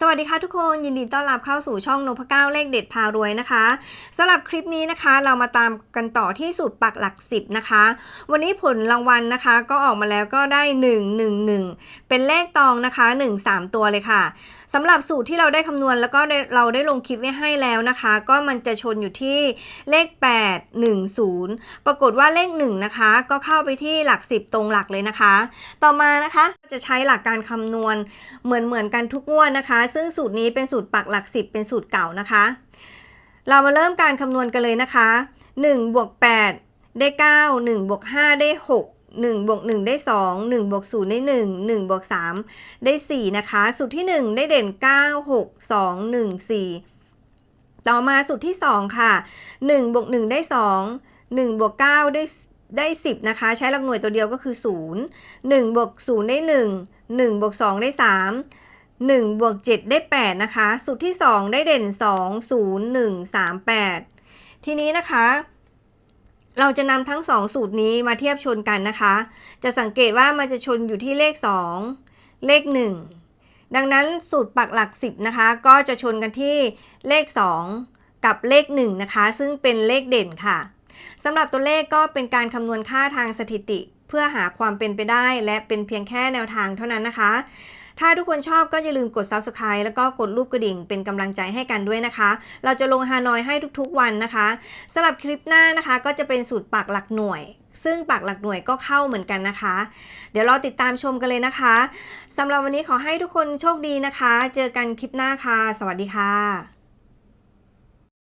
สวัสดีค่ะทุกคนยินดีต้อนรับเข้าสู่ช่องนพเก้าเลขเด็ดพารวยนะคะสำหรับคลิปนี้นะคะ เรามาตามกันต่อที่สูตรปักหลักสิบนะคะ วันนี้ผลรางวัลนะคะ ก็ออกมาแล้วก็ได้ 1 1 1 เป็นเลขตองนะคะ 1 3 ตัวเลยค่ะ สำหรับสูตรที่เราได้คำนวณแล้วก็เราได้ลงคลิปไว้ให้แล้วนะคะ ก็มันจะชนอยู่ที่เลข 8 1 0 ปรากฏว่าเลข1นะคะ ก็เข้าไปที่หลัก 10 ตรงหลักเลยนะคะ ต่อมานะคะจะใช้หลักการคำนวณเหมือนเหมือนกันทุกงวดนะคะ ซึ่งสูตรนี้เป็นสูตรปักหลัก 10 เป็นสูตรเก่านะคะ เรามาเริ่มการคำนวณกันเลยนะคะ1บวก8ได้ 9 1บวก5ได้ 6 1บวก1 ได้ 2 1บวก0ได้ 1 1บวก3ได้ 4 นะคะ สูตรที่ 1 ได้เด่น 9 6 2 1 4 ต่อมาสูตรที่ 2 ค่ะ1บวก1 ได้ 2 1บวก9ได้ได้10นะคะ ใช้หลักหน่วยตัวเดียวก็คือ 0 1บวก0ได้ 1 1บวก2ได้ 3 1บวก7ได้ 8 นะคะ สูตรที่ 2 ได้เด่น 2 0 1 3 8 ทีนี้นะคะ เราจะนำทั้ง 2 สูตรนี้มาเทียบชนกันนะคะ จะสังเกตว่ามันจะชนอยู่ที่เลข 2 เลข 1 ดังนั้นสูตรปักหลัก 10 นะคะ ก็จะชนกันที่เลข 2 กับเลข 1 นะคะ ซึ่งเป็นเลขเด่นค่ะสำหรับตัวเลขก็เป็นการคำนวณค่าทางสถิติ เพื่อหาความเป็นไปได้ และเป็นเพียงแค่แนวทางเท่านั้นนะคะ ถ้าทุกคนชอบก็อย่าลืมกด subscribe แล้วก็กดรูปกระดิ่งเป็นกำลังใจให้กันด้วยนะคะ เราจะลงฮานอยให้ทุกๆวันนะคะสำหรับคลิปหน้านะคะก็จะเป็นสูตรปักหลักหน่วย ซึ่งปักหลักหน่วยก็เข้าเหมือนกันนะคะ เดี๋ยวเราติดตามชมกันเลยนะคะสำหรับวันนี้ขอให้ทุกคนโชคดีนะคะ เจอกันคลิปหน้าค่ะ สวัสดีค่ะ